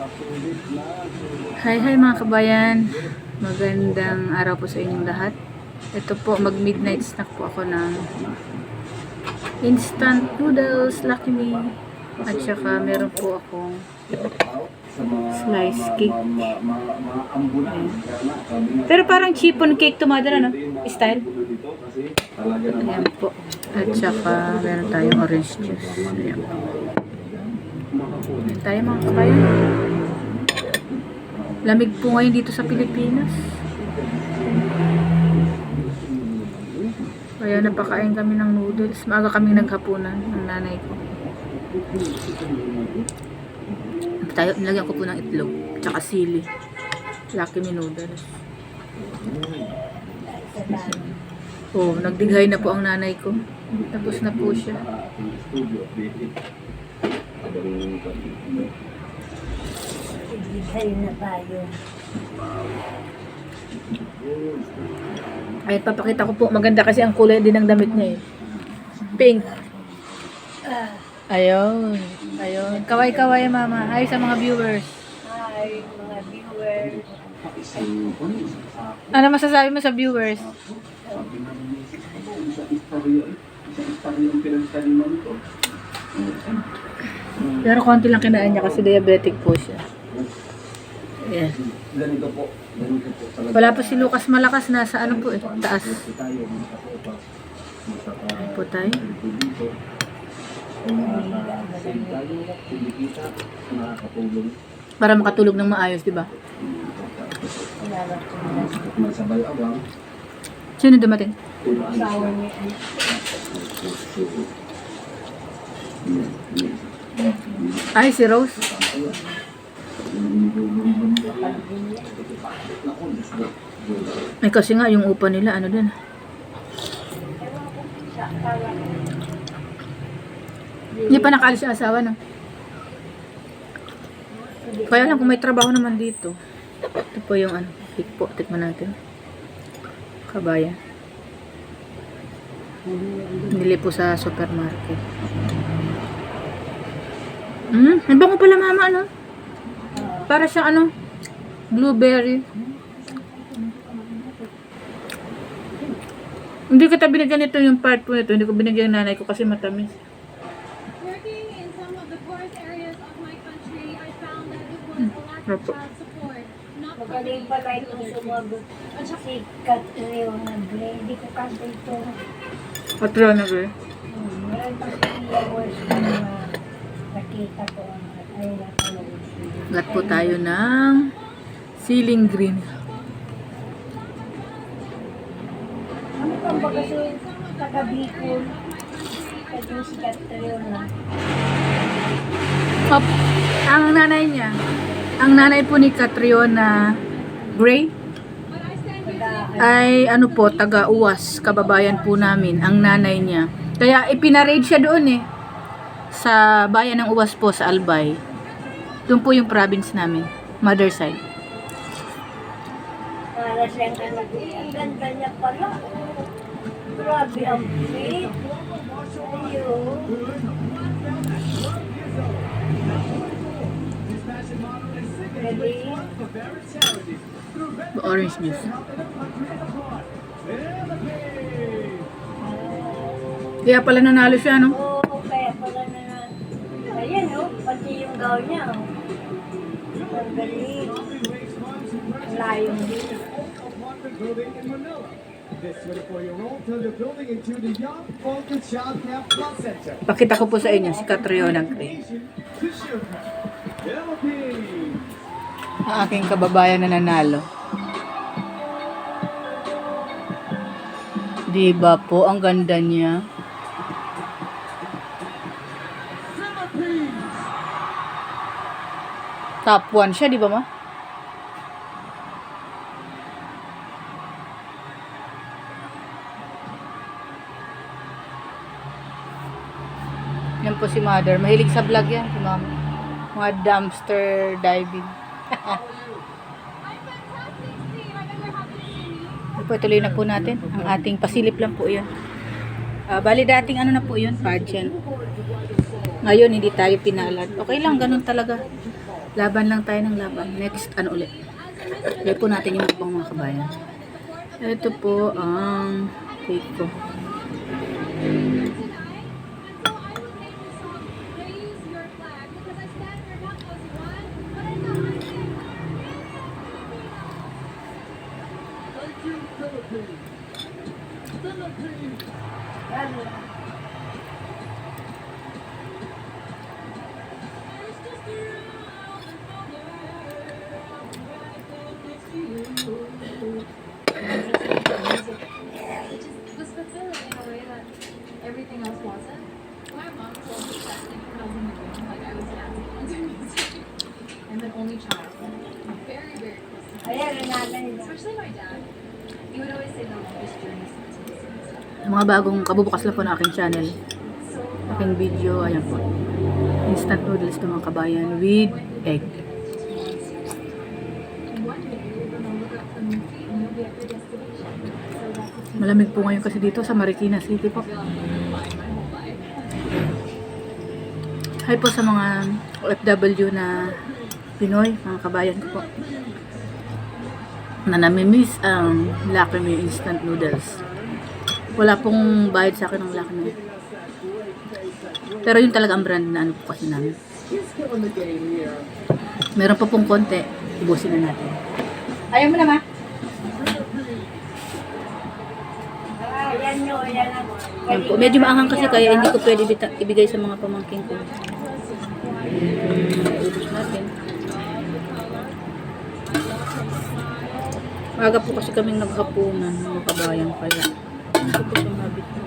Hi, hi mga kabayan. Magandang araw po sa inyong lahat. Ito po, mag-midnight snack po ako ng instant noodles, Lucky Me. At saka meron po akong slice cake. Ayan. Pero parang chiffon cake to mother, ano? Style. Ayan po. At saka meron tayong orange juice. Ayan. Ayan tayo mga kabayan. Lamig po ngayon dito sa Pilipinas. Kaya napakain kami ng noodles. Maaga kami naghapunan ng nanay ko. Tayo, nilagyan ko po ng itlog. Tsaka sili. Lucky me noodles. Oh, nagdighay na po ang nanay ko. Tapos na po siya. Sa'yo na tayo. Ay, papakita ko po. Maganda kasi ang kulay din ng damit niya eh. Pink. Ayun. Ayun. Kaway-kaway, mama. Hi sa mga viewers. hi, mga viewers. Ano masasabi mo sa viewers? Pero konti lang kinain niya kasi diabetic po siya. Yeah. Ganito po. Ganito po talaga. Wala pa si Lucas Malakas nasa ano po eh, taas. Ano po tayo? Para makatulog ng maayos, di ba? Sino dumating? Asawa niya. Ay, si Rose. Ay, kasi nga, yung upa nila, ano din. Hindi pa nakaalis yung asawa, no? Kaya lang kung may trabaho naman dito. Ito po yung ano, cake po. Tikman natin. Kabayan. Nili po sa supermarket. Hmm, ang bango pala mama, ano? Para siyang ano, blueberry. Hindi kita binigyan nito yung part po nito. Hindi ko binigyan yung nanay ko kasi matamis. Working in some of the poorest areas of my country, I found that it was a lack of Opo. child support. Not Magaling pala itong sumagot. Si Catriona Gray. Hindi ko kanta ito. Patrona ba? Hmm, Meron pa sa viewers na nakita ko. Ay, napanood. Gat po tayo ng ceiling green. Ano pa ba kasi taga-Bicol? Ito si Catriona. Op, ang nanay niya, ang nanay po ni Catriona Gray Taga, ay ano po, taga-uwas, kababayan po namin, ang nanay niya. Kaya ipinarade siya doon eh, sa bayan ng uwas po, sa Albay. Doon po yung province namin, mother side. para siyang. Ang ganda niya pala. Grabe ang fit. Ready? Orange juice. Kaya pala nanalo siya, no? Ayan, oh. Pati yung gown niya, oh. Ang galing. Ang layo din. building in Manila. This 24-year-old turned the building into the Young Focus Child Care Plus Center. Pakita ko po sa inyo, si Catriona Gray. Ang aking kababayan na nanalo. Di ba po, ang ganda niya. Top 1 siya, di ba ma? Yan po si mother. Mahilig sa vlog yan, si mama. Mga dumpster diving. Po, ituloy na po natin. Ang ating pasilip lang po yan. Ah, bali dating ano na po yun, pageant. Ngayon, hindi tayo pinalad. Okay lang, ganun talaga. Laban lang tayo ng laban. Next, ano ulit? Gaya po natin yung ibang mga kabayan. Ito po ang cake ko. Everything else wasn't. My mom was also testing when I was in the room, like I was dancing on to music. I'm an only child. Very, very close to my natin. Especially my dad. He would always say the longest journey since he was in Ang mga bagong kabubukas lang po ng aking channel. Aking video, ayan po. Instant noodles ng mga kabayan with egg. Malamig po ngayon kasi dito sa Marikina City po. Hi po sa mga OFW na Pinoy, mga kabayan ko po. Na namimiss ang Lucky Me instant noodles. Wala pong bayad sa akin ng Lucky Me. Pero yun talaga ang brand na ano po kasi namin. Meron pa pong konti. Ubusin na natin. Ayaw mo na ma? Yan nyo, yan ang Yan po. Medyo maanghang kasi kaya hindi ko pwede ibigay sa mga pamangkin ko. Ubus natin. Maaga po kasi kaming naghapunan mga kabayan kaya. Ito po habit ko.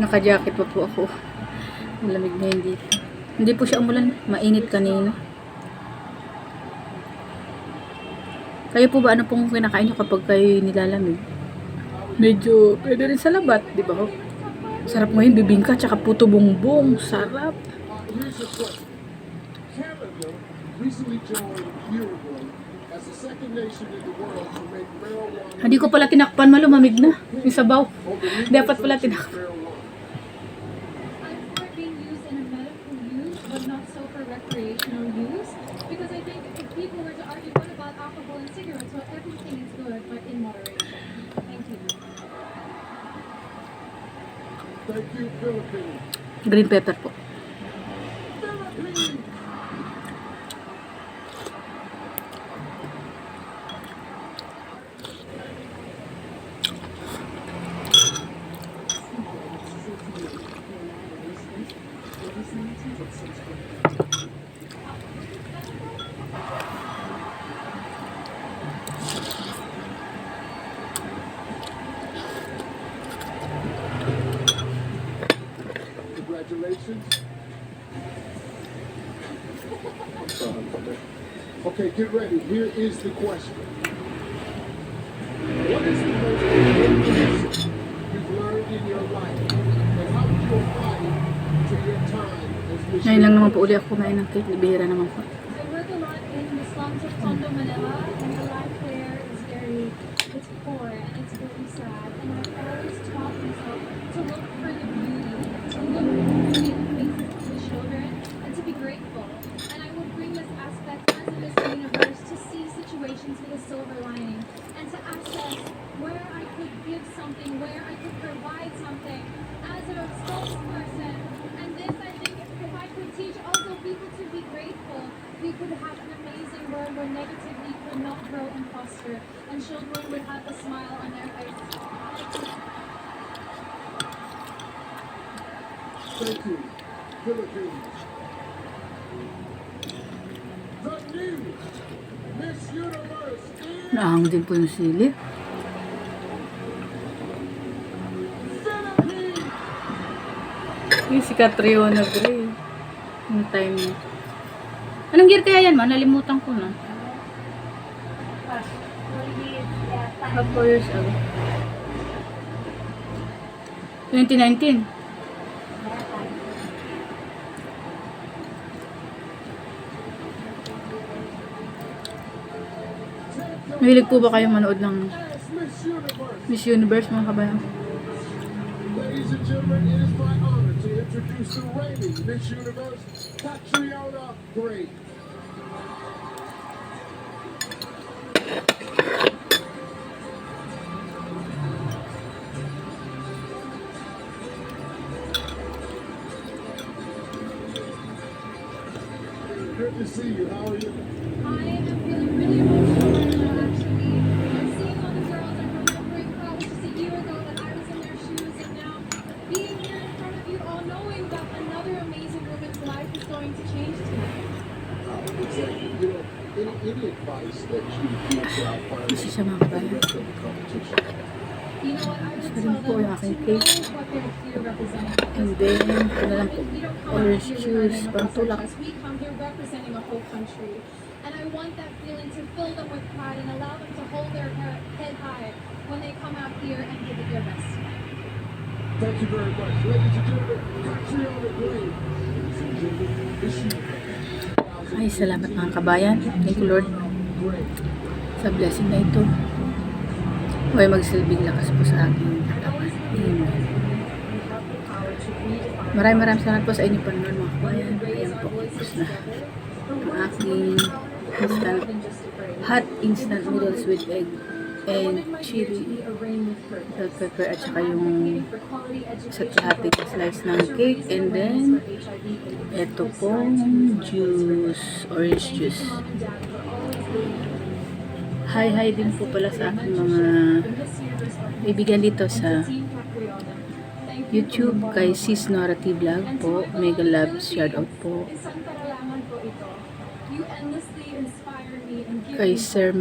Naka-jacket pa po ako. Malamig na yun dito. Hindi po siya umulan. Mainit kanina. Kayo po ba ano pong kinakain nyo kapag kayo nilalamig? Medyo pwede rin sa labat, di ba? Sarap ngayon, bibingka, tsaka puto bongbong. Sarap. Hindi ko pala tinakpan, malumamig na. Yung sabaw. Dapat pala tinakpan. Green pepper po. Okay, get ready. Here is the question. What is the most important lesson you've learned in your life? And how did you apply it to your time as Miss Ngayon lang naman po uli ako kumain ng cake. Bihira naman po. I work a lot in the slums of Tondo, Manila, and the life there is very, it's poor and it's very sad. Situations with a silver lining, and to access where I could give something, where I could provide something as a spokesperson. And this, I think, if I could teach also people to be grateful, we could have an amazing world where negativity could not grow and foster, and children would have a smile on their face. Thank you, Philippines. The new Naahang din po yung sili. Yung si Catriona Gray. Yung time niya. Anong year kaya yan, ma? Nalimutan ko na. About 4 years ago. 2019. Ten Mahilig po ba kayong manood ng Miss Universe. Mga kabayan? Good to see you. How are you? I am feeling really emotional right now, actually. I'm seeing all the girls. I'm remembering how it was just a year ago that I was in their shoes, and now being here in front of you all, knowing that another amazing woman's life is going to change tonight. Uh, exactly. You know, any, any advice that you would give to our Kasi finalists siya mga for the kabayan. rest of the competition? You know what? I would Gusto tell rin po them yung to aking know cake. what they're here representing. And then, ito na lang po. We don't come Orange out here juice, wearing a pantulak. Dress. We come here representing a whole country. And I want that feeling to fill them with pride and allow them to hold their he- head high when they come out here and give it their best. Thank you very much. Ladies and gentlemen, Catriona Universe. Ay, salamat mga kabayan. Thank you Lord sa blessing na ito. Huwag magsilbing lakas po sa aking katawan. Amen. Maraming maraming salamat po sa inyo panonood mga kabayan. Ayan po, tapos na ang aking instant, hot instant noodles with egg and chili, bell pepper at saka yung sa kalahati na slice ng cake and then ito pong juice, orange juice. Hi hi din po pala sa aking mga kaibigan dito sa YouTube kay Sis Nora T Vlog po. Mega love shout out po. Kay Sir